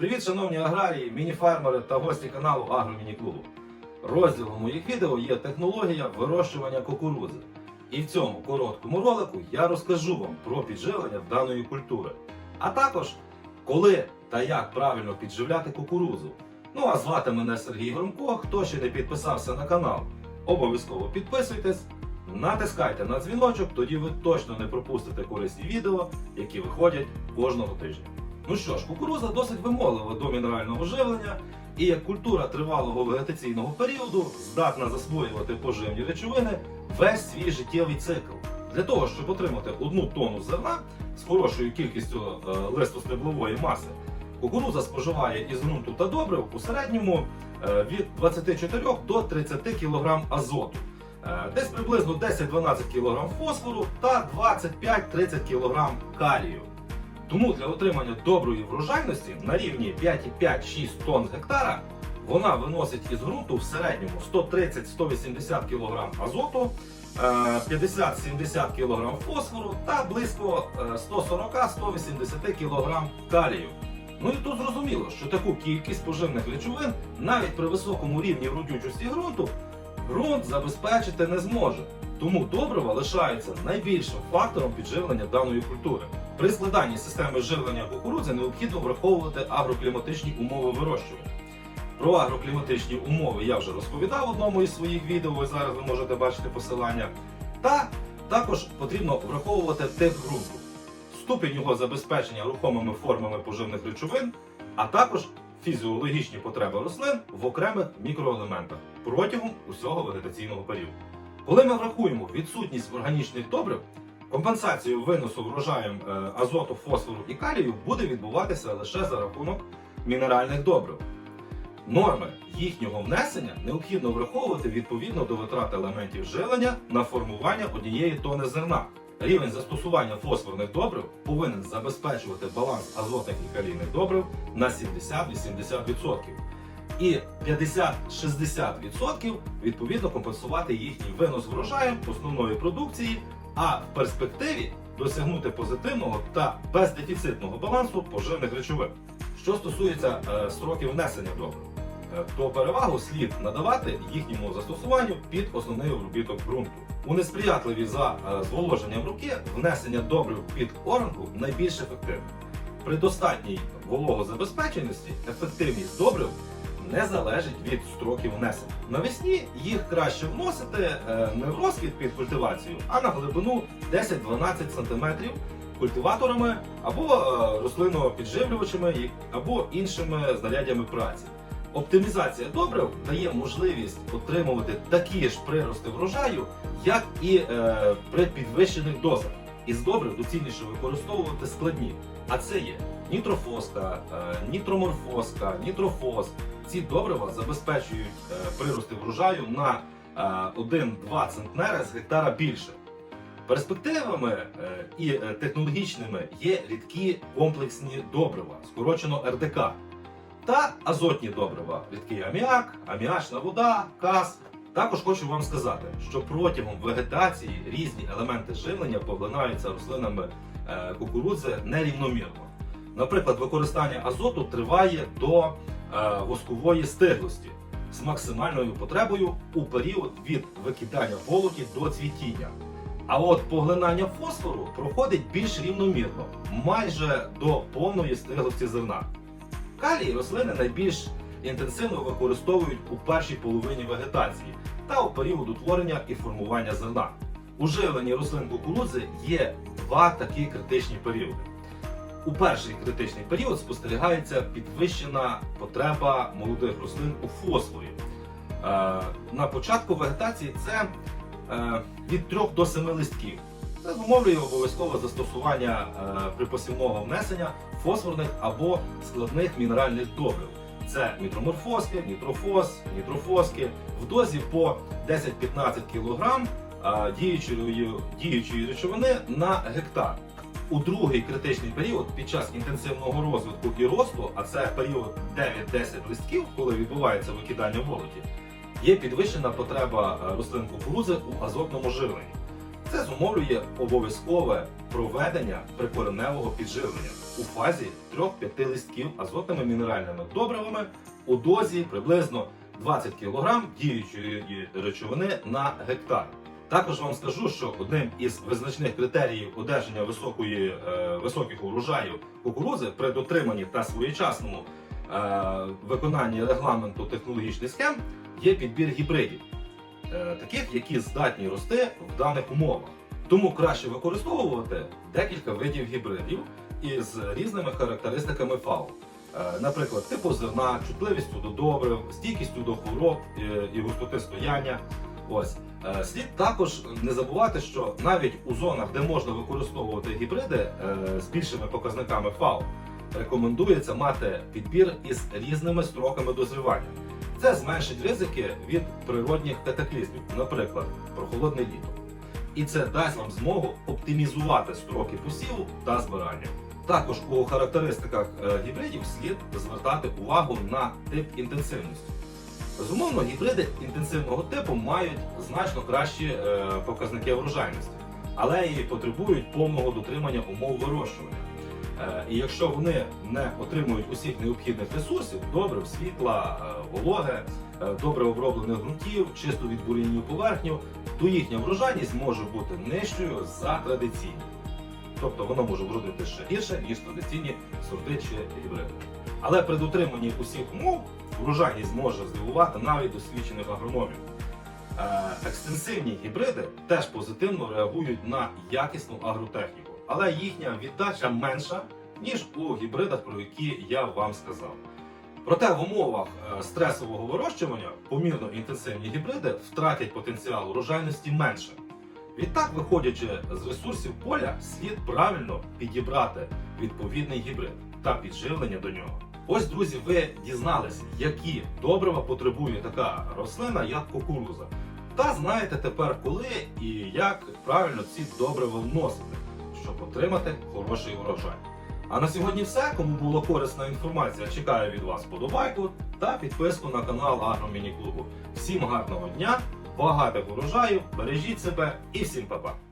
Привіт, шановні аграрії, міні-фермери та гості каналу Агромініклубу. Розділом моїх відео є технологія вирощування кукурудзи. І в цьому короткому ролику я розкажу вам про підживлення даної культури, а також коли та як правильно підживляти кукурудзу. Ну а звати мене Сергій Громко. Хто ще не підписався на канал, обов'язково підписуйтесь, натискайте на дзвіночок, тоді ви точно не пропустите корисні відео, які виходять кожного тижня. Ну що ж, кукуруза досить вимоглива до мінерального живлення і як культура тривалого вегетаційного періоду здатна засвоювати поживні речовини весь свій життєвий цикл. Для того, щоб отримати одну тонну зерна з хорошою кількістю е, листостеблової маси, кукуруза споживає із ґрунту та добрив у середньому е, від 24 до 30 кг азоту. Е, Десь приблизно 10-12 кг фосфору та 25-30 кг калію. Тому для отримання доброї врожайності на рівні 5,5-6 тонн з гектара вона виносить із ґрунту в середньому 130-180 кг азоту, е, 50-70 кг фосфору та близько е, 140-180 кг калію. Ну і тут зрозуміло, що таку кількість поживних речовин навіть при високому рівні родючості ґрунту ґрунт забезпечити не зможе. Тому добрива лишаються найбільшим фактором підживлення даної культури. При складанні системи живлення кукурудзи необхідно враховувати агрокліматичні умови вирощування. Про агрокліматичні умови я вже розповідав в одному із своїх відео, і зараз ви можете бачити посилання. Та також потрібно враховувати тип ґрунту, ступінь його забезпечення рухомими формами поживних речовин, а також фізіологічні потреби рослин в окремих мікроелементах протягом усього вегетаційного періоду. Коли ми врахуємо відсутність органічних добрив, компенсацію виносу врожаєм е, азоту, фосфору і калію буде відбуватися лише за рахунок мінеральних добрив. Норми їхнього внесення необхідно враховувати відповідно до витрат елементів жилення на формування однієї тони зерна. Рівень застосування фосфорних добрив повинен забезпечувати баланс азотних і калійних добрив на 70-80%. І 50-60% відповідно компенсувати їхній винос врожаю основної продукції, а в перспективі досягнути позитивного та бездефіцитного балансу поживних речовин. Що стосується е, строків внесення добрив, е, то перевагу слід надавати їхньому застосуванню під основний обробіток ґрунту. У несприятливі за е, зволоженням руки внесення добрив під оранку найбільш ефективне. При достатній вологозабезпеченості ефективність добрив не залежить від строків внесення. Навесні їх краще вносити е, не в розквіт під культивацію, а на глибину 10-12 см культиваторами або е, рослинопідживлювачами, або іншими знарядями праці. Оптимізація добрив дає можливість отримувати такі ж прирости врожаю, як і е, при підвищених дозах. Із добрив доцільніше використовувати складні. А це є нітрофоска, е, нітроморфоска, нітрофос. Ці добрива забезпечують е, прирости врожаю на е, 1-2 центнери з гектара більше. Перспективами е, і е, технологічними є рідкі комплексні добрива, скорочено РДК, та азотні добрива, рідкий аміак, аміачна вода, каз. Також хочу вам сказати, що протягом вегетації різні елементи живлення поглинаються рослинами е, кукурудзи нерівномірно. Наприклад, використання азоту триває до е, воскової стиглості з максимальною потребою у період від викидання волоті до цвітіння. А от поглинання фосфору проходить більш рівномірно, майже до повної стиглості зерна. Калій рослини найбільш інтенсивно використовують у першій половині вегетації та у період утворення і формування зерна. У живленні рослин кукурудзи є два такі критичні періоди. У перший критичний період спостерігається підвищена потреба молодих рослин у фосфорі. Е, на початку вегетації це е, від 3 до 7 листків. Це зумовлює обов'язкове застосування е, припосівного внесення фосфорних або складних мінеральних добрив. Це нітроморфоски, нітрофос, нітрофоски в дозі по 10-15 кг діючої речовини на гектар. У другий критичний період під час інтенсивного розвитку і росту, а це період 9-10 листків, коли відбувається викидання волоті, є підвищена потреба е, рослин кукурудзи у азотному живленні. Це зумовлює обов'язкове проведення прикореневого підживлення у фазі 3-5 листків азотними мінеральними добривами у дозі приблизно 20 кг діючої речовини на гектар. Також вам скажу, що одним із визначних критеріїв одержання високої, е, високих урожаїв кукурузи при дотриманні та своєчасному е, виконанні регламенту технологічних схем є підбір гібридів, е, таких, які здатні рости в даних умовах. Тому краще використовувати декілька видів гібридів із різними характеристиками фау. Наприклад, типу зерна, чутливістю до добрив, стійкістю до хвороб і густоти стояння. Ось Е, слід також не забувати, що навіть у зонах, де можна використовувати гібриди е, з більшими показниками фау, рекомендується мати підбір із різними строками дозрівання. Це зменшить ризики від природних катаклізмів, наприклад, прохолодне літо. І це дасть вам змогу оптимізувати строки посіву та збирання. Також у характеристиках е, гібридів слід звертати увагу на тип інтенсивності. Безумовно, гібриди інтенсивного типу мають значно кращі е, показники врожайності, але і потребують повного дотримання умов вирощування. Е, і якщо вони не отримують усіх необхідних ресурсів, добрив, світла, е, вологи, е, добре оброблених ґрунтів, чисту відбурінню поверхню, то їхня врожайність може бути нижчою за традиційні. Тобто воно може вродити ще гірше, ніж традиційні сорти чи гібриди. Але при дотриманні усіх умов врожайність може здивувати навіть досвідчених агрономів. Е, екстенсивні гібриди теж позитивно реагують на якісну агротехніку, але їхня віддача менша, ніж у гібридах, про які я вам сказав. Проте в умовах е, стресового вирощування помірно інтенсивні гібриди втратять потенціал урожайності менше. Відтак, виходячи з ресурсів поля, слід правильно підібрати відповідний гібрид та підживлення до нього. Ось, друзі, ви дізналися, які добрива потребує така рослина, як кукуруза. Та знаєте тепер, коли і як правильно ці добрива вносити, щоб отримати хороший урожай. А на сьогодні все. Кому була корисна інформація, чекаю від вас подобайку та підписку на канал Агроміні Клубу. Всім гарного дня, багатих урожаїв, бережіть себе і всім па-па!